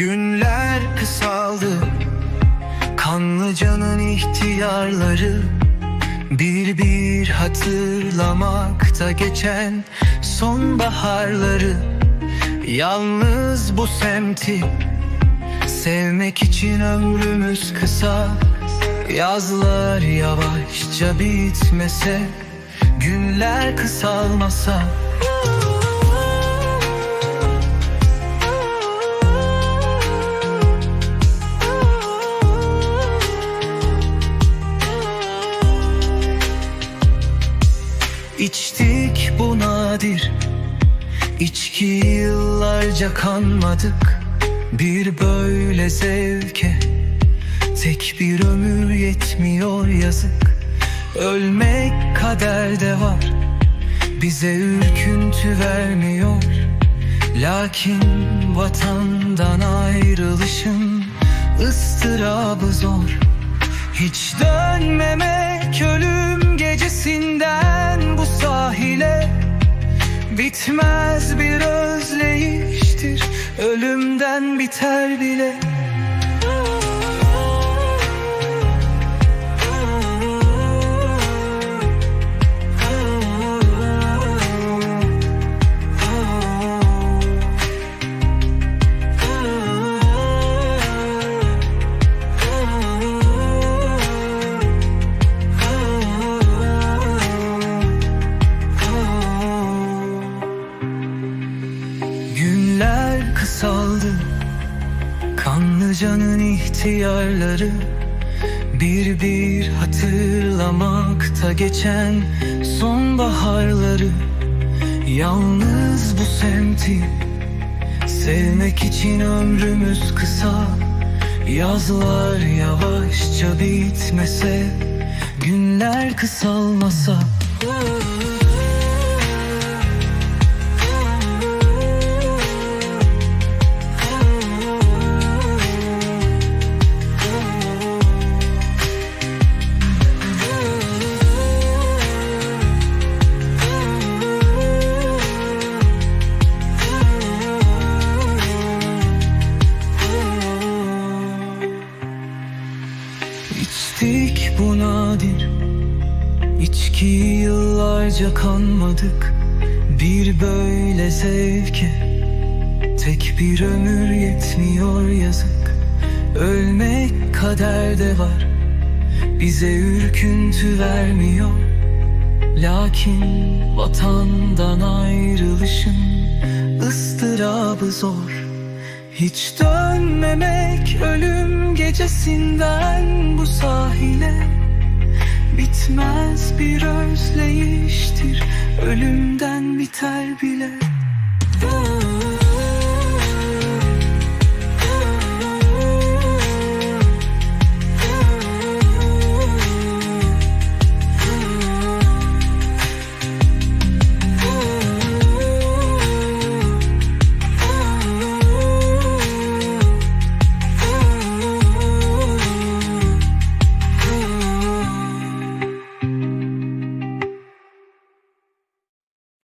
Günler kısaldı. Kanlı canın ihtiyarları Bir bir hatırlamakta geçen sonbaharları. Yalnız bu semti Sevmek için ömrümüz kısa. Yazlar yavaşça bitmese Günler kısalmasa İçtik bu nadir. İçki yıllarca kanmadık. Bir böyle zevke. Tek bir ömür yetmiyor yazık. Ölmek kaderde var. Bize ürküntü vermiyor. Lakin vatandan ayrılışın ıstırabı zor. Hiç dönmemek ölüm gecesinden Bitmez bir özleyiştir. Ölümden biter bile Günler kısaldı Kanlıcanın ihtiyarları Bir bir hatırlamakta geçen sonbaharları. Yalnız bu semti Sevmek için ömrümüz kısa. Yazlar yavaşça bitmese Günler kısalmasa İçtik bu nadir. İçki yıllarca kanmadık. Bir böyle zevke Tek bir ömür yetmiyor yazık. Ölmek kaderde var. Bize ürküntü vermiyor. Lakin vatandan ayrılışın ıstırabı zor. Hiç dönmemek ölüm gecesinden bitmez bir özleyiştir Ölümden biter bile Whoa.